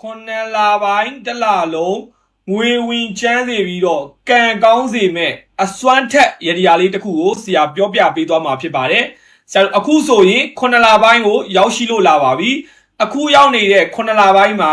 ခုနှစ်လပိုင်းတစ်လလုံးငွေဝင်ချမ်းစေပြီးတော့ကံကောင်းစေမဲ့အစွမ်းထက်ရတရားလေးတစ်ခုကိုဆရာပြောပြပေးသွားမှာဖြစ်ပါတယ်ဆရာတို့အခုဆိုရင်ခုနှစ်လပိုင်းကိုရောက်ရှိလို့လာပါပြီအခုရောက်နေတဲ့ခုနှစ်လပိုင်းမှာ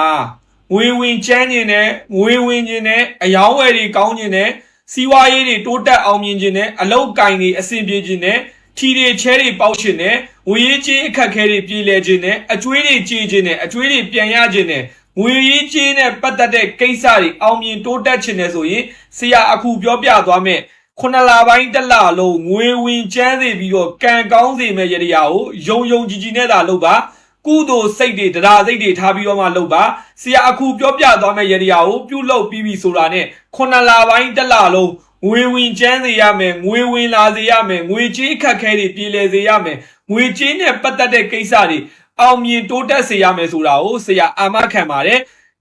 ငွေဝင်ချမ်းခြင်းနဲ့ငွေဝင်ခြင်းနဲ့အယောင်းဝယ်တွေကောင်းခြင်းနဲ့စီးပွားရေးတွေတိုးတက်အောင်မြင်ခြင်းနဲ့အလောက်ကိုင်းတွေအဆင်ပြေခြင်းနဲ့ထီတွေချဲတွေပေါက်ခြင်းနဲ့ငွေရေးကြေးအခက်ခဲတွေပြေလည်ခြင်းနဲ့အကျွေးတွေကြေးခြင်းနဲ့အကျွေးတွေပြန်ရခြင်းနဲ့ ငွေရေးကြေးနဲ့ပတ်သက်တဲ့ကိစ္စတွေအောင်မြင်တိုးတက်ခြင်းနဲ့ဆိုရင်ဆရာအခုပြောပြသွားမယ်ခုနှစ်လပိုင်းတစ်လလုံးငွေဝင်ချမ်းစေပြီးတော့ကံကောင်းစေမဲ့ရတရားကိုယုံယုံကြည်ကြည်နဲ့သာလုပ်ပါကုသိုလ်စိတ်တွေတရားစိတ်တွေထားပြီးတော့မှလုပ်ပါဆရာအခုပြောပြသွားမဲ့ရတရားကိုပြုလုပ်ပြီးပြီဆိုတာနဲ့ခုနှစ်လပိုင်းတစ်လလုံးငွေဝင်ချမ်းစေရမယ်ငွေဝင်လာစေရမယ်ငွေကြေးအခက်ခဲတွေပြည်လည်စေရမယ်ငွေကြေးနဲ့ပတ်သက်တဲ့ကိစ္စတွေ အောင်မြင်တိုးတက်စေရမယ်ဆိုတာကိုဆရာအာမခံပါတယ်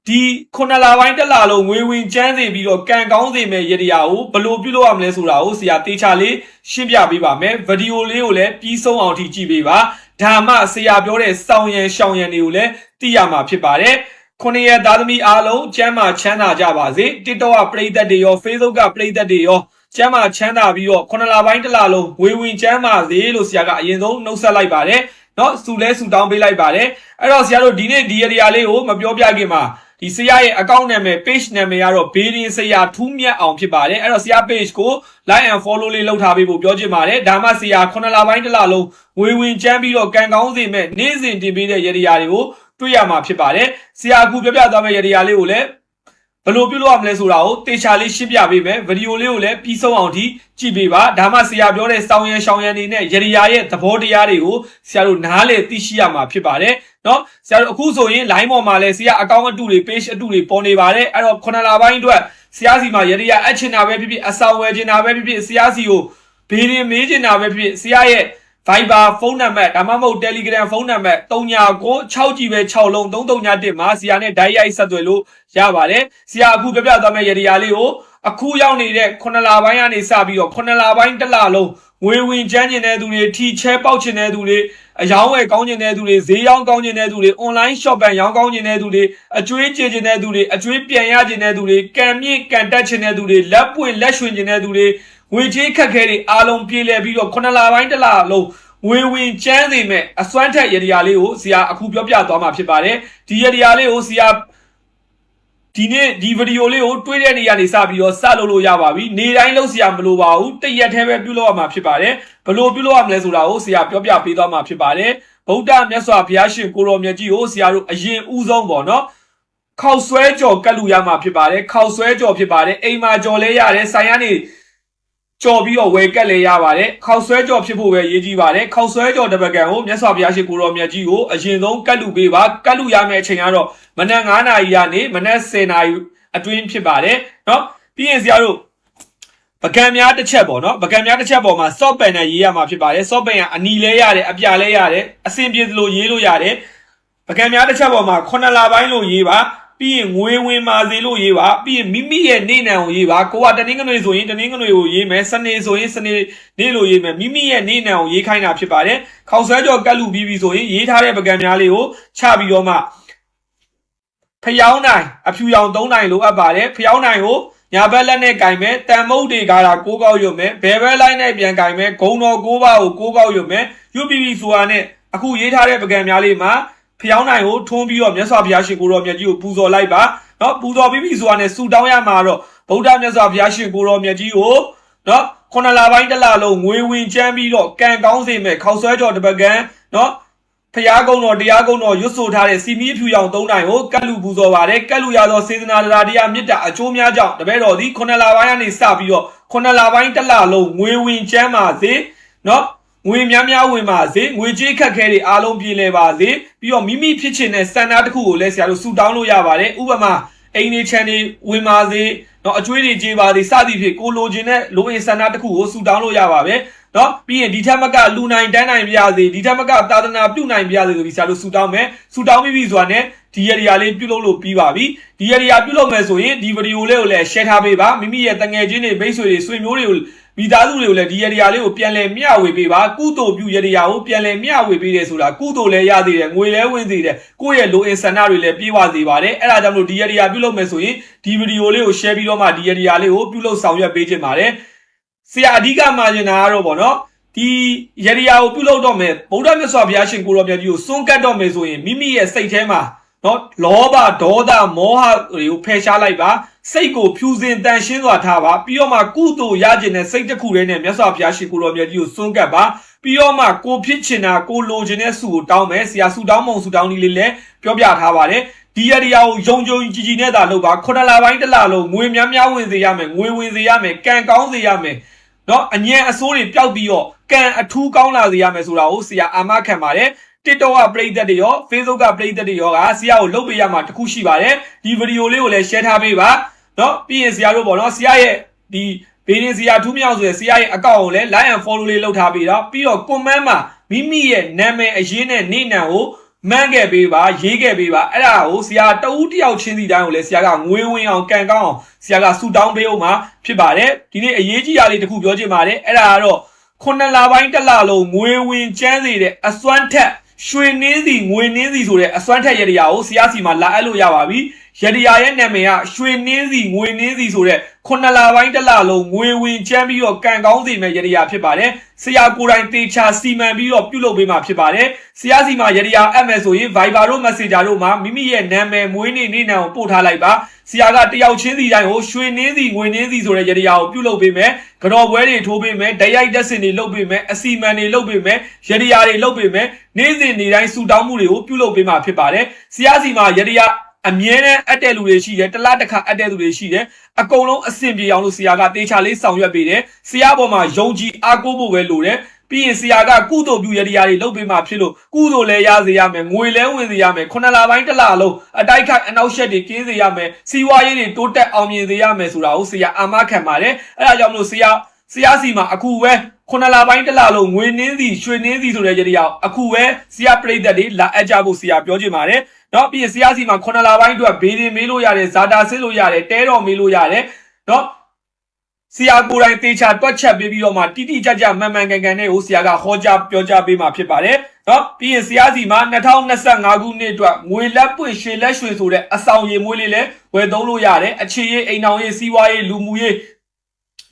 ဒီခုနှစ်လပိုင်းတစ်လလုံးငွေဝင်ချမ်းစေပြီးတော့ကံကောင်းစေမဲ့ရတရားကိုဘယ်လိုပြုလုပ်ရမလဲဆိုတာကိုဆရာတေချာလေးရှင်းပြပေးပါမယ်ဗီဒီယိုလေးကိုလည်းပြီးဆုံးအောင်ထိကြည့်ပေးပါဒါမှဆရာပြောတဲ့စောင်းရန်ရှောင်းရန်တွေကိုလည်းသိရမှာဖြစ်ပါတယ်ခုနှစ်ရက်သားသမီးအားလုံးကျမ်းမာချမ်းသာကြပါစေ TikTok ကပရိသတ်တွေရော Facebook ကပရိသတ်တွေရောကျမ်းမာချမ်းသာပြီးတော့ခုနှစ်လပိုင်းတစ်လလုံးဝေဝင်ကျမ်းမာစေလို့ဆရာကအရင်ဆုံးနှုတ်ဆက်လိုက်ပါတယ် နော်စူလဲစူတောင်းပေးလိုက်ပါတယ်အဲ့တော့ဆရာတို့ဒီနေ့ဒီနေရာလေးကိုမပြောပြခင်မှာဒီဆရာရဲ့ account နာမည် page နာမည်ကတော့ Beading ဆရာထူးမြတ်အောင်ဖြစ်ပါတယ်အဲ့တော့ဆရာ page ကို like and follow လေးလုပ်ထားပေးဖို့ပြောချင်ပါတယ်ဒါမှဆရာ9လပိုင်းတစ်လလုံးငွေဝင်ချမ်းပြီးတော့ကံကောင်းစေမဲ့နေ့စဉ်တင်ပေးတဲ့ရည်ရည်တွေကိုတွေ့ရမှာဖြစ်ပါတယ်ဆရာကူပြပြသွားမဲ့ရည်ရည်လေးကိုလည်း ဘယ်လိုပြုလုပ်ရမလဲဆိုတာကိုတေချာလေးရှင်းပြပေးမယ်ဗီဒီယိုလေးကိုလည်းပြီးဆုံးအောင်ထိကြည့်ပေးပါဒါမှဆရာပြောတဲ့စောင်းရန်ရှောင်းရန်တွေနဲ့ယရိယာရဲ့သဘောတရားတွေကိုဆရာတို့နားလည်သိရှိရမှာဖြစ်ပါတယ်နော်ဆရာတို့အခုဆိုရင် line ပေါ်မှာလည်းဆရာအကောင့်အတုတွေ page အတုတွေပေါ်နေပါတယ်အဲ့တော့ခုနလပိုင်းအတွက်ဆရာစီမှာယရိယာအချင်တာပဲဖြစ်ဖြစ်အဆောင်ဝယ်ချင်တာပဲဖြစ်ဖြစ်ဆရာစီကိုဘေးရင်မေးချင်တာပဲဖြစ်ဖြစ်ဆရာရဲ့ Viber ဖုန်းနံပါတ်ဒါမှမဟုတ် Telegram ဖုန်းနံပါတ်3996ကြည့်ပဲ6လုံး3391မှာဆရာနဲ့ direct ရိုက်ဆက်သွယ်လို့ရပါတယ်ဆရာအခုပြပြသွားမယ့်ရတရားလေးကိုအခုရောက်နေတဲ့9လပိုင်းကနေစပြီးတော့9လပိုင်းတစ်လလုံးငွေဝင်ကျန်းကျင်တဲ့သူတွေထီချဲပေါက်ချင်တဲ့သူတွေအယောင်းဝယ်ကောင်းကျင်တဲ့သူတွေဈေးရောင်းကောင်းကျင်တဲ့သူတွေ online shop ပန်ရောင်းကောင်းကျင်တဲ့သူတွေအကျွေးကျင်ကျင်တဲ့သူတွေအကျွေးပြန်ရကျင်တဲ့သူတွေကံမြင့်ကံတက်ချင်တဲ့သူတွေလက်ပွင့်လက်ရွှင်ကျင်တဲ့သူတွေ ငွေချေးခက်ခဲတွေအားလုံးပြေလည်ပြီးတော့9လပိုင်းတစ်လလုံးဝေဝင်ချမ်းစေမဲ့အစွမ်းထက်ရတရားလေးကိုဆရာအခုပြောပြသွားမှာဖြစ်ပါတယ်ဒီရတရားလေးကိုဆရာဒီနေ့ဒီဗီဒီယိုလေးကိုတွေးတဲ့နေရာနေစပြီးတော့စလုပ်လို့ရပါပြီနေတိုင်းလုပ်ဆရာမလိုပါဘူးတရက်တည်းပဲပြုလုပ်ရမှာဖြစ်ပါတယ်ဘလို့ပြုလုပ်ရမလဲဆိုတာကိုဆရာပြောပြပေးသွားမှာဖြစ်ပါတယ်ဗုဒ္ဓမြတ်စွာဘုရားရှင်ကိုရောမြတ်ကြီးကိုဆရာတို့အရင်ဦးဆုံးပေါ့နော်ခောက်ဆွဲကြော်ကတ်လူရမှာဖြစ်ပါတယ်ခောက်ဆွဲကြော်ဖြစ်ပါတယ်အိမ်မှာကြော်လဲရတယ်ဆိုင်ရနေ ကြော်ပြီးတော့ဝယ်ကက်လဲရပါတယ်ခောက်ဆွဲကြော်ဖြစ်ဖို့ပဲရေးကြည့်ပါတယ်ခောက်ဆွဲကြော်တပကံကိုမြတ်စွာဘုရားရှင်ကိုရောမြတ်ကြီးကိုအရင်ဆုံးကတ်လူပေးပါကတ်လူရမယ့်အချိန်ကတော့မနက်9နာရီကနေမနက်10နာရီအတွင်းဖြစ်ပါတယ်เนาะပြီးရင်ဆရာတို့ပကံများတစ်ချက်ပေါ့နော်ပကံများတစ်ချက်ပေါ်မှာ soft pen နဲ့ရေးရမှာဖြစ်ပါတယ် soft pen ကအနီလဲရတယ်အပြလဲရတယ်အဆင်ပြေသလိုရေးလို့ရတယ်ပကံများတစ်ချက်ပေါ်မှာ9လပိုင်းလို့ရေးပါ ပြီးရင်ငွေဝင်မာစေလို့ရေးပါပြီးရင်မိမိရဲ့နေနံကိုရေးပါကိုကတနင်္ဂနွေဆိုရင်တနင်္ဂနွေကိုရေးမယ်စနေဆိုရင်စနေနေ့လို့ရေးမယ်မိမိရဲ့နေနံကိုရေးခိုင်းတာဖြစ်ပါတယ်ခေါက်ဆွဲကြော်ကတ်လူပြီးပြီဆိုရင်ရေးထားတဲ့ပကံများလေးကိုချပြီးတော့မှဖျောင်းနိုင်အဖြူရောင်၃နိုင်လိုအပ်ပါတယ်ဖျောင်းနိုင်ကိုညာဘက်လက်နဲ့ကင်မယ်တန်မုတ်တွေကလာကိုးကောက်ရုံမယ်ဘယ်ဘက်လိုက်နဲ့ပြန်ကင်မယ်ဂုံတော်ကိုးပါးကိုကိုးကောက်ရုံမယ် UPP ဆိုတာနဲ့အခုရေးထားတဲ့ပကံများလေးမှာ ဖျောင်းနိုင်ကိုထွန်းပြီးတော့မြတ်စွာဘုရားရှင်ကိုတော်မြတ်ကြီးကိုပူဇော်လိုက်ပါနော်ပူဇော်ပြီးပြီဆိုတာနဲ့ဆူတောင်းရမှာတော့ဗုဒ္ဓမြတ်စွာဘုရားရှင်ကိုတော်မြတ်ကြီးကိုနော်ခုနလပိုင်းတလလုံးငွေဝင်ချမ်းပြီးတော့ကံကောင်းစေမဲ့ခောက်ဆွဲကြော်တပကံနော်ဖျားကုံတော်တရားကုံတော်ရွတ်ဆိုထားတဲ့စီမီးဖြူရောင်သုံးနိုင်ကိုကတ်လူပူဇော်ပါတယ်ကတ်လူရသောစေတနာတရားတရားမေတ္တာအချိုးများကြောင့်တပည့်တော်သည်ခုနလပိုင်းကနေစပြီးတော့ခုနလပိုင်းတလလုံးငွေဝင်ချမ်းပါစေနော် ငွေများများဝင်ပါစေငွေကြေးခက်ခဲတွေအားလုံးပြေလည်ပါစေပြီးတော့မိမိဖြစ်ချင်တဲ့စံနာတစ်ခုကိုလည်းဆရာတို့ဆူတောင်းလို့ရပါတယ်ဥပမာအိမ်နေချန်နေဝင်ပါစေနော်အကျွေးတွေကြေးပါစေစသည်ဖြင့်ကိုလိုချင်တဲ့လိုအင်စံနာတစ်ခုကိုဆူတောင်းလို့ရပါပဲနော်ပြီးရင်ဒီထက်မကလူနိုင်တန်းနိုင်ပြစေဒီထက်မကသာသနာပြုနိုင်ပြစေဆိုပြီးဆရာတို့ဆူတောင်းမယ်ဆူတောင်းပြီးပြီဆိုတာနဲ့ဒီရရာလေးပြုလုပ်လို့ပြီးပါပြီဒီရရာပြုလုပ်မယ်ဆိုရင်ဒီဗီဒီယိုလေးကိုလည်း share ထားပေးပါမိမိရဲ့တငယ်ချင်းတွေမိတ်ဆွေတွေဆွေမျိုးတွေကို မိသားစုတွေကိုလည်းဒီရတရားလေးကိုပြန်လည်မျှဝေပေးပါကုသိုလ်ပြုရတရားကိုပြန်လည်မျှဝေပေးတယ်ဆိုတာကုသိုလ်လည်းရသေးတယ်ငွေလည်းဝင်သေးတယ်ကိုယ့်ရဲ့လိုအင်ဆန္ဒတွေလည်းပြေဝစေပါတယ်အဲ့ဒါကြောင့်မလို့ဒီရတရားပြုလုပ်မယ်ဆိုရင်ဒီဗီဒီယိုလေးကို share ပြီးတော့မှဒီရတရားလေးကိုပြုလုပ်ဆောင်ရွက်ပေးခြင်းပါတယ်ဆရာအဓိကမှာကျင်တာကတော့ဗောနော်ဒီရတရားကိုပြုလုပ်တော့မယ်ဗုဒ္ဓမြတ်စွာဘုရားရှင်ကိုရောမြတ်ကြီးကိုစွန့်ကတ်တော့မယ်ဆိုရင်မိမိရဲ့စိတ်ထဲမှာ နော်လောဘဒေါသမောဟတွေကိုဖယ်ရှားလိုက်ပါစိတ်ကိုဖြူစင်တန်ရှင်းစွာထားပါပြီးတော့မှကုသိုလ်ရခြင်းနဲ့စိတ်တစ်ခုတည်းနဲ့မြတ်စွာဘုရားရှင်ကိုရောမြတ်ကြီးကိုစွန့်ကတ်ပါပြီးတော့မှကိုဖြစ်ချင်တာကိုလိုချင်တဲ့ဆုကိုတောင်းမယ်ဆရာဆုတောင်းမုံဆုတောင်းနည်းလေးလည်းပြောပြထားပါတယ်ဒီရတရားကိုယုံကြုံကြည်ကြည်နဲ့သာလုပ်ပါခုနစ်လပိုင်းတစ်လလုံးငွေများများဝင်စေရမယ်ငွေဝင်စေရမယ်ကံကောင်းစေရမယ် เนาะအញ្ញံအစိုးတွေပျောက်ပြီးတော့ကံအထူးကောင်းလာစေရမယ်ဆိုတာကိုဆရာအာမခံပါတယ် TikTok ကပရိသတ်တွေရော Facebook ကပရိသတ်တွေရောကဆရာကိုလုပ်ပေးရမှာတခုရှိပါတယ်ဒီဗီဒီယိုလေးကိုလည်း share ထားပေးပါเนาะပြီးရင်ဆရာတို့ပေါ့เนาะဆရာရဲ့ဒီဘေးရင်ဆရာထူးမြောက်ဆိုတဲ့ဆရာရဲ့အကောင့်ကိုလည်း like and follow လေးလုပ်ထားပေးတော့ပြီးတော့ comment မှာမိမိရဲ့နာမည်အရင်းနဲ့နေနံကိုမှန်းခဲ့ပေးပါရေးခဲ့ပေးပါအဲ့ဒါကိုဆရာတဦးတယောက်ချင်းစီတိုင်းကိုလည်းဆရာကငွေဝင်အောင်ကန်ကောင်းအောင်ဆရာကဆူတောင်းပေးအောင်မှာဖြစ်ပါတယ်ဒီနေ့အရေးကြီးတာလေးတစ်ခုပြောချင်ပါတယ်အဲ့ဒါကတော့ခုနှစ်လပိုင်းတစ်လလုံးငွေဝင်ကျန်းစေတဲ့အစွမ်းထက် ရွှေနှင်းစီငွေနှင်းစီဆိုတဲ့အစွမ်းထက်ရတရားကိုဆရာစီမှာလာအပ်လို့ရပါပြီရတရားရဲ့နာမည်ကရွှေနှင်းစီငွေနှင်းစီဆိုတဲ့ ခုနှစ်လပိုင်းတစ်လလုံးငွေဝင်ကျန်းပြီးတော့ကန်ကောင်းစေမဲ့ရတရားဖြစ်ပါတယ်ဆရာကိုယ်တိုင်တေချာစီမံပြီးတော့ပြုလုပ်ပေးမှာဖြစ်ပါတယ်ဆရာစီမှာရတရားအပ်မယ်ဆိုရင် Viber တို့ Messenger တို့မှာမိမိရဲ့နာမည်မွေးနေ့နေ့နံကိုပို့ထားလိုက်ပါဆရာကတယောက်ချင်းစီတိုင်းကိုရွှေနှင်းစီငွေနှင်းစီဆိုတဲ့ရတရားကိုပြုလုပ်ပေးမယ်ကြော်ပွဲတွေထိုးပေးမယ်ဓာတ်ရိုက်တက်စင်တွေလုပ်ပေးမယ်အစီမံတွေလုပ်ပေးမယ်ရတရားတွေလုပ်ပေးမယ်နေ့စဉ်နေ့တိုင်းဆူတောင်းမှုတွေကိုပြုလုပ်ပေးမှာဖြစ်ပါတယ်ဆရာစီမှာရတရား အမြဲတမ်းအပ်တဲ့လူတွေရှိတယ်တစ်လားတစ်ခါအပ်တဲ့လူတွေရှိတယ်အကုန်လုံးအဆင်ပြေအောင်လို့ဆရာကတေချာလေးဆောင်ရွက်ပေးတယ်ဆရာပေါ်မှာယုံကြည်အားကိုးဖို့ပဲလိုတယ်ပြီးရင်ဆရာကကုသိုလ်ပြုရတရားတွေလုပ်ပေးမှဖြစ်လို့ကုသိုလ်လည်းရစေရမယ်ငွေလည်းဝင်စေရမယ်ခုနှစ်လပိုင်းတစ်လလုံးအတိုက်ခိုက်အနောက်ရှက်တွေကင်းစေရမယ်စီးပွားရေးတွေတိုးတက်အောင်မြင်စေရမယ်ဆိုတာကိုဆရာအာမခံပါတယ်အဲဒါကြောင့်မလို့ဆရာ ဆရာစီမှာအခုပဲခုနှစ်လပိုင်းတစ်လလုံးငွေနှင်းစီရွှေနှင်းစီဆိုတဲ့ရတရားအခုပဲဆရာပြိတ္တတွေလာအပ်ကြဖို့ဆရာပြောချင်ပါတယ်နော်ပြီးရင်ဆရာစီမှာခုနှစ်လပိုင်းအတွက်ဘေးရင်မေးလို့ရတယ်ဇာတာဆစ်လို့ရတယ်တဲတော်မေးလို့ရတယ်နော်ဆရာကိုယ်တိုင်တေချာတွက်ချက်ပေးပြီးတော့မှတိတိကျကျမှန်မှန်ကန်ကန်နဲ့ဟိုဆရာကဟောကြားပြောကြားပေးမှာဖြစ်ပါတယ်နော်ပြီးရင်ဆရာစီမှာ2025ခုနှစ်အတွက်ငွေလက်ပွင့်ရွှေလက်ရွှေဆိုတဲ့အဆောင်ရည်မွေးလေးလည်းဝယ်သုံးလို့ရတယ်အခြေရေးအိမ်အောင်ရေးစီးပွားရေးလူမှုရေး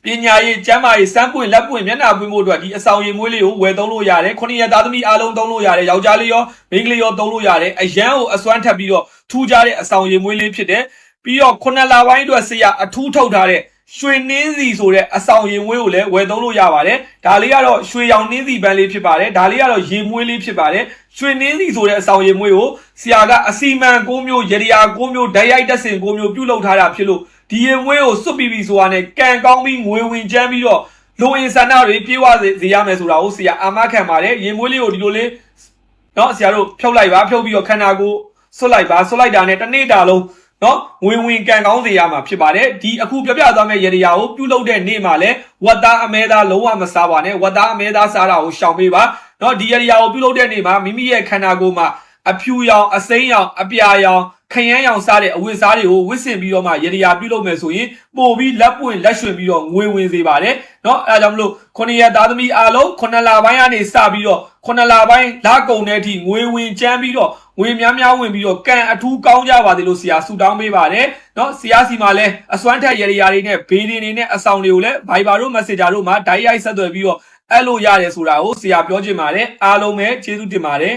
ပညာရေးကျန်းမာရေးစမ်းပွင့်လက်ပွင့်မျက်နှာပွင့်ဖို့အတွက်ဒီအဆောင်ရည်မွေးလေးကိုဝယ်သုံးလို့ရတယ်ခုနှစ်ရက်သားသမီးအားလုံးသုံးလို့ရတယ်ယောက်ျားလေးရောမိန်းကလေးရောသုံးလို့ရတယ်အရန်ကိုအစွမ်းထပ်ပြီးတော့ထူးခြားတဲ့အဆောင်ရည်မွေးလေးဖြစ်တယ်ပြီးတော့ခုနှစ်လပိုင်းအတွက်ဆရာအထူးထုတ်ထားတဲ့ရွှေနှင်းစီဆိုတဲ့အဆောင်ရင်မွေးကိုလည်းဝယ်သုံးလို့ရပါတယ်ဒါလေးကတော့ရွှေရောင်နှင်းစီပန်းလေးဖြစ်ပါတယ်ဒါလေးကတော့ရေမွေးလေးဖြစ်ပါတယ်ရွှေနှင်းစီဆိုတဲ့အဆောင်ရင်မွေးကိုဆရာကအစီမံ၉မျိုးရတရား၉မျိုးဓာတ်ရိုက်တက်စင်၉မျိုးပြုလုပ်ထားတာဖြစ်လို့ ဒီရင်မွေးကိုစွတ်ပြီးပြီဆိုတာနဲ့ကံကောင်းပြီးငွေဝင်ကျန်းပြီးတော့လိုအင်ဆန္ဒတွေပြေဝစေရမယ်ဆိုတာကိုဆရာအာမခံပါတယ်ရင်မွေးလေးကိုဒီလိုလေးเนาะဆရာတို့ဖြုတ်လိုက်ပါဖြုတ်ပြီးတော့ခန္ဓာကိုယ်ဆွတ်လိုက်ပါဆွတ်လိုက်တာနဲ့တစ်နေ့တာလုံးနော်ဝင်ဝင်ကန်ကောင်းစေရမှာဖြစ်ပါတယ်ဒီအခုပြပြသွားမယ့်ရရကိုပြုလုပ်တဲ့နေ့မှာလဲဝတ်သားအမဲသားလုံးဝမစားပါနဲ့ဝတ်သားအမဲသားစားတာကိုရှောင်ပေးပါနော်ဒီရရကိုပြုလုပ်တဲ့နေ့မှာမိမိရဲ့ခန္ဓာကိုယ်မှာအဖြူရောင်အစိမ်းရောင်အပြာရောင် ခရမ်းရောင်စားတဲ့အဝတ်စားတွေကိုဝတ်ဆင်ပြီးတော့မှရရပြုလုပ်မယ်ဆိုရင်ပို့ပြီးလက်ပွင့်လက်ရွှင်ပြီးတော့ငွေဝင်စေပါတယ်เนาะအဲဒါကြောင့်မလို့ခုနှစ်ရက်သားသမီးအားလုံးခုနှစ်လပိုင်းကနေစပြီးတော့ခုနှစ်လပိုင်းလကုန်တဲ့အထိငွေဝင်ကျန်းပြီးတော့ငွေများများဝင်ပြီးတော့ကံအထူးကောင်းကြပါသေးလို့ဆရာဆုတောင်းပေးပါတယ်เนาะဆရာစီမှာလဲအစွမ်းထက်ရရတွေနဲ့ဘေးဒင်တွေနဲ့အဆောင်တွေကိုလဲ Viber တို့ Messenger တို့မှာဓာတ်ရိုက်ဆက်သွယ်ပြီးတော့အဲ့လိုရတယ်ဆိုတာကိုဆရာပြောချင်ပါတယ်အားလုံးပဲကျေးဇူးတင်ပါတယ်